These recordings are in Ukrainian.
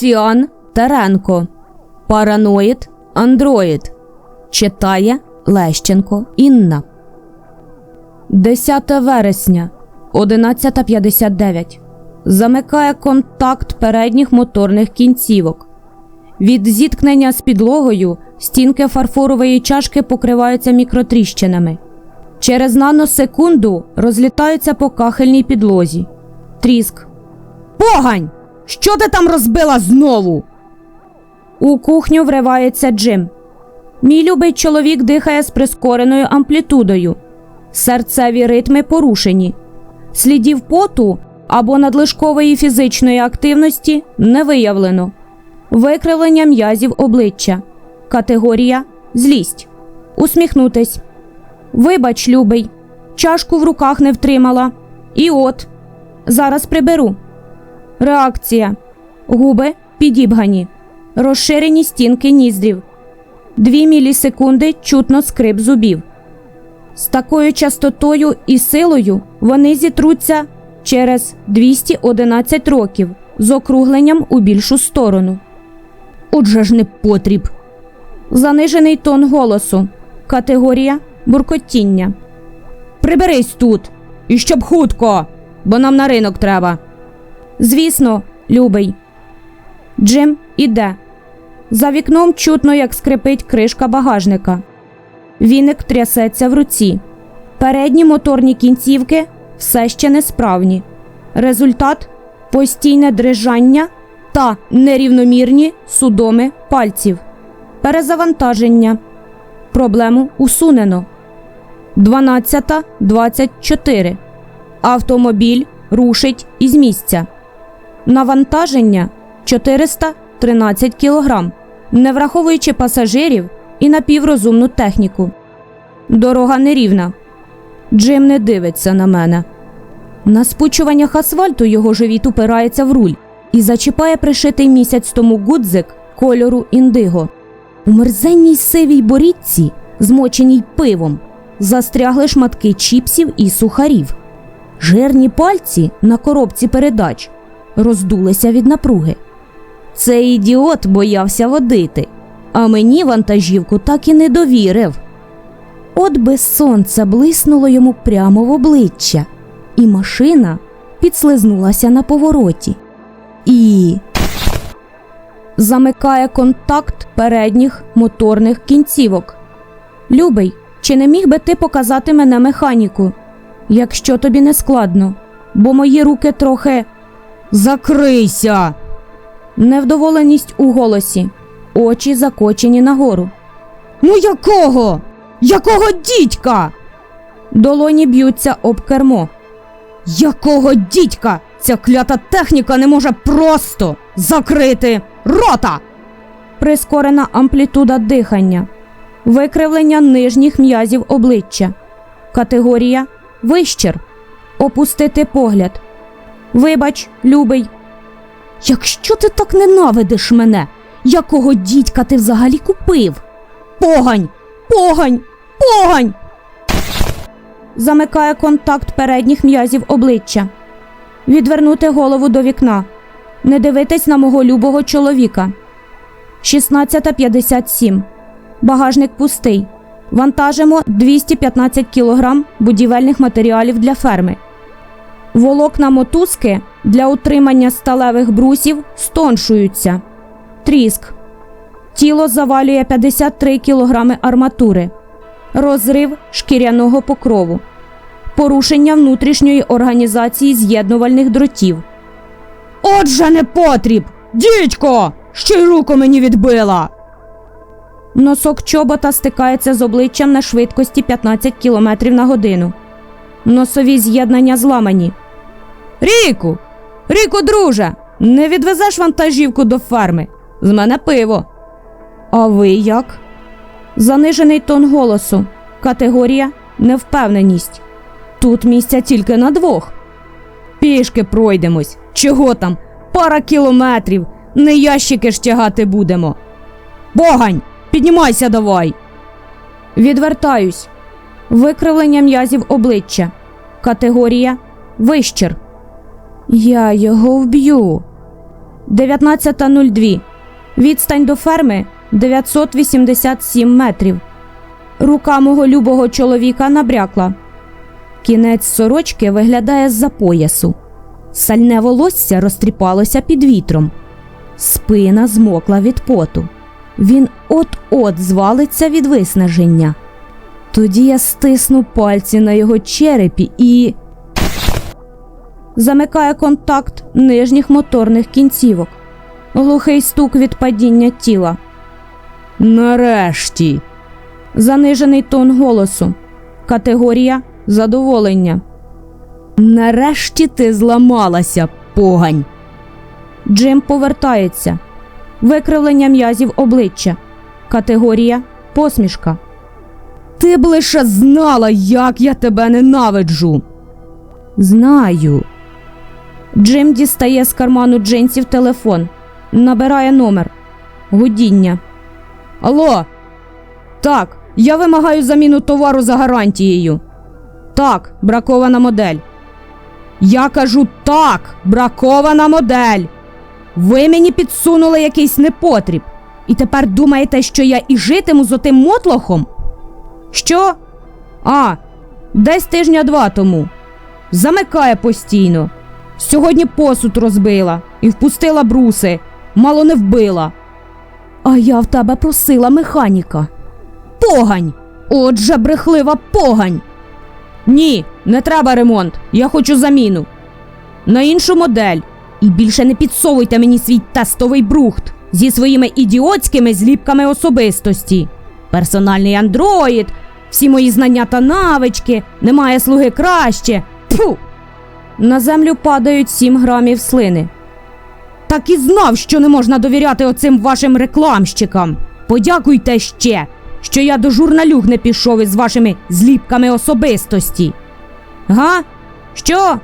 Оціан Теренко. Параноїд Андроїд. Читає Лещенко Інна. 10 вересня 11.59. Замикає контакт передніх моторних кінцівок. Від зіткнення з підлогою стінки фарфорової чашки покриваються мікротріщинами. Через наносекунду розлітаються по кахельній підлозі. Тріск. Погань! Що ти там розбила знову? У кухню вривається Джим. Мій любий чоловік дихає з прискореною амплітудою. Серцеві ритми порушені. Слідів поту або надлишкової фізичної активності не виявлено. Викривлення м'язів обличчя. Категорія злість. Усміхнутись. Вибач, любий, чашку в руках не втримала. І от. Зараз приберу. Реакція. Губи підібгані. Розширені стінки ніздрів. Дві мілісекунди чутно скрип зубів. З такою частотою і силою вони зітруться через 211 років з округленням у більшу сторону. Отже ж не потріб. Занижений тон голосу. Категорія буркотіння. Приберись тут. І щоб хутко, бо нам на ринок треба. Звісно, любий. Джим іде. За вікном чутно, як скрипить кришка багажника. Віник трясеться в руці. Передні моторні кінцівки все ще несправні. Результат постійне дрижання та нерівномірні судоми пальців. Перезавантаження. Проблему усунено. 12.24. Автомобіль рушить із місця. Навантаження 413 кг, не враховуючи пасажирів і напіврозумну техніку. Дорога нерівна. Джим не дивиться на мене. На спучуваннях асфальту його живіт упирається в руль і зачіпає пришитий місяць тому гудзик кольору індиго. У мерзенній сивій борідці, змоченій пивом, застрягли шматки чіпсів і сухарів. Жирні пальці на коробці передач роздулися від напруги. Цей ідіот боявся водити, а мені вантажівку так і не довірив. От би сонце блиснуло йому прямо в обличчя, і машина підслизнулася на повороті. І замикає контакт передніх моторних кінцівок. Любий, чи не міг би ти показати мене механіку? Якщо тобі не складно, бо мої руки трохи. Закрийся! Невдоволеність у голосі, очі закочені нагору. Ну якого? Якого дідька? Долоні б'ються об кермо. Якого дідька? Ця клята техніка не може просто закрити рота. Прискорена амплітуда дихання, викривлення нижніх м'язів обличчя. Категорія вищер. Опустити погляд. Вибач, любий. Якщо ти так ненавидиш мене, якого дідька ти взагалі купив? Погань! Погань! Погань! Замикає контакт передніх м'язів обличчя. Відвернути голову до вікна. Не дивитись на мого любого чоловіка. 16.57. Багажник пустий. Вантажимо 215 кг будівельних матеріалів для ферми. Волокна мотузки для утримання сталевих брусів стоншуються. Тріск. Тіло завалює 53 кг арматури. Розрив шкіряного покрову. Порушення внутрішньої організації з'єднувальних дротів. Отже, не потріб! Дідько! Ще й руку мені відбила. Носок чобота стикається з обличчям на швидкості 15 км на годину. Носові з'єднання зламані. Ріку! Ріку, друже! Не відвезеш вантажівку до ферми. З мене пиво. А ви як? Занижений тон голосу. Категорія невпевненість. Тут місця тільки на двох. Пішки пройдемось. Чого там? Пара кілометрів. Не ящики ж тягати будемо. Богань, піднімайся давай. Відвертаюсь. Викривлення м'язів обличчя. Категорія вищер. Я його вб'ю. 19.02. Відстань до ферми 987 метрів. Рука мого любого чоловіка набрякла. Кінець сорочки виглядає з-за поясу. Сальне волосся розтріпалося під вітром. Спина змокла від поту. Він от-от звалиться від виснаження. Тоді я стисну пальці на його черепі і. Замикає контакт нижніх моторних кінцівок. Глухий стук від падіння тіла. Нарешті. Занижений тон голосу. Категорія задоволення. Нарешті ти зламалася, погань. Джим повертається. Викривлення м'язів обличчя. Категорія посмішка. Ти б лише знала, як я тебе ненавиджу. Знаю. Джим дістає з карману джинсів телефон. Набирає номер. Гудіння. Алло. Так, я вимагаю заміну товару за гарантією. Так, бракована модель. Я кажу так, бракована модель. Ви мені підсунули якийсь непотріб. І тепер думаєте, що я і житиму з отим мотлохом? Що? А, десь тижня два тому. Замикає постійно. Сьогодні посуд розбила і впустила бруси, мало не вбила. А я в тебе просила механіка. Погань! Отже, брехлива погань. Ні, не треба ремонт. Я хочу заміну. На іншу модель. І більше не підсовуйте мені свій тестовий брухт зі своїми ідіотськими зліпками особистості. Персональний андроїд, всі мої знання та навички, немає слуги краще. Тьфу! На землю падають 7 грамів слини. Так і знав, що не можна довіряти оцим вашим рекламщикам. Подякуйте ще, що я до журналюг не пішов із вашими зліпками особистості. Га? Що?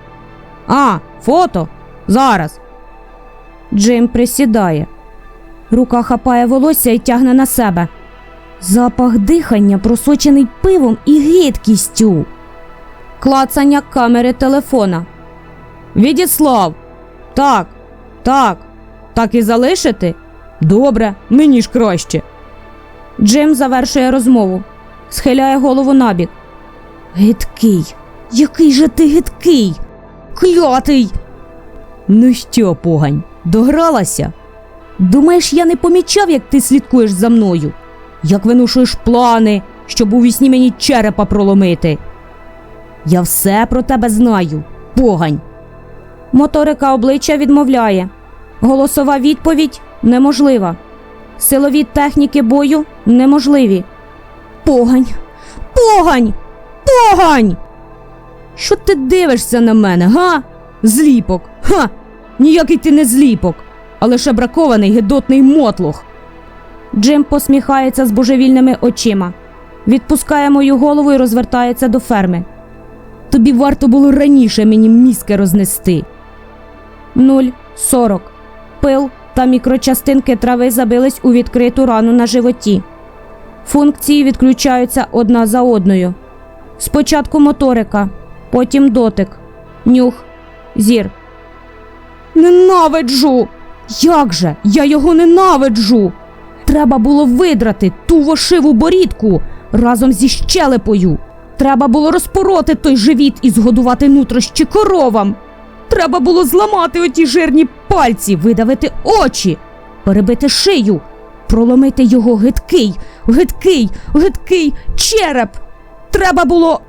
А, фото? Зараз. Джим присідає. Рука хапає волосся і тягне на себе. Запах дихання просочений пивом і гидкістю. Клацання камери телефона. Відіслав. Так, так, так і залишити? Добре, мені ж краще. Джим завершує розмову, схиляє голову набік. Гидкий, який же ти гидкий, клятий. Ну що, погань, догралася? Думаєш, я не помічав, як ти слідкуєш за мною, як винушуєш плани, щоб у вісні мені черепа проломити. Я все про тебе знаю, погань. Моторика обличчя відмовляє. Голосова відповідь неможлива. Силові техніки бою неможливі. Погань! Погань! Погань! Що ти дивишся на мене, га? Зліпок. Ха! Ніякий ти не зліпок, а лише бракований гидотний мотлох. Джим посміхається з божевільними очима, відпускає мою голову і розвертається до ферми. Тобі варто було раніше мені мізки рознести. 0,40. Пил та мікрочастинки трави забились у відкриту рану на животі. Функції відключаються одна за одною. Спочатку моторика, потім дотик, нюх, зір. Ненавиджу! Як же? Я його ненавиджу! Треба було видрати ту вошиву борідку разом зі щелепою. Треба було розпороти той живіт і згодувати нутрощі коровам. Треба було зламати оті жирні пальці, видавити очі, перебити шию, проломити його гидкий, гидкий, гидкий череп. Треба було.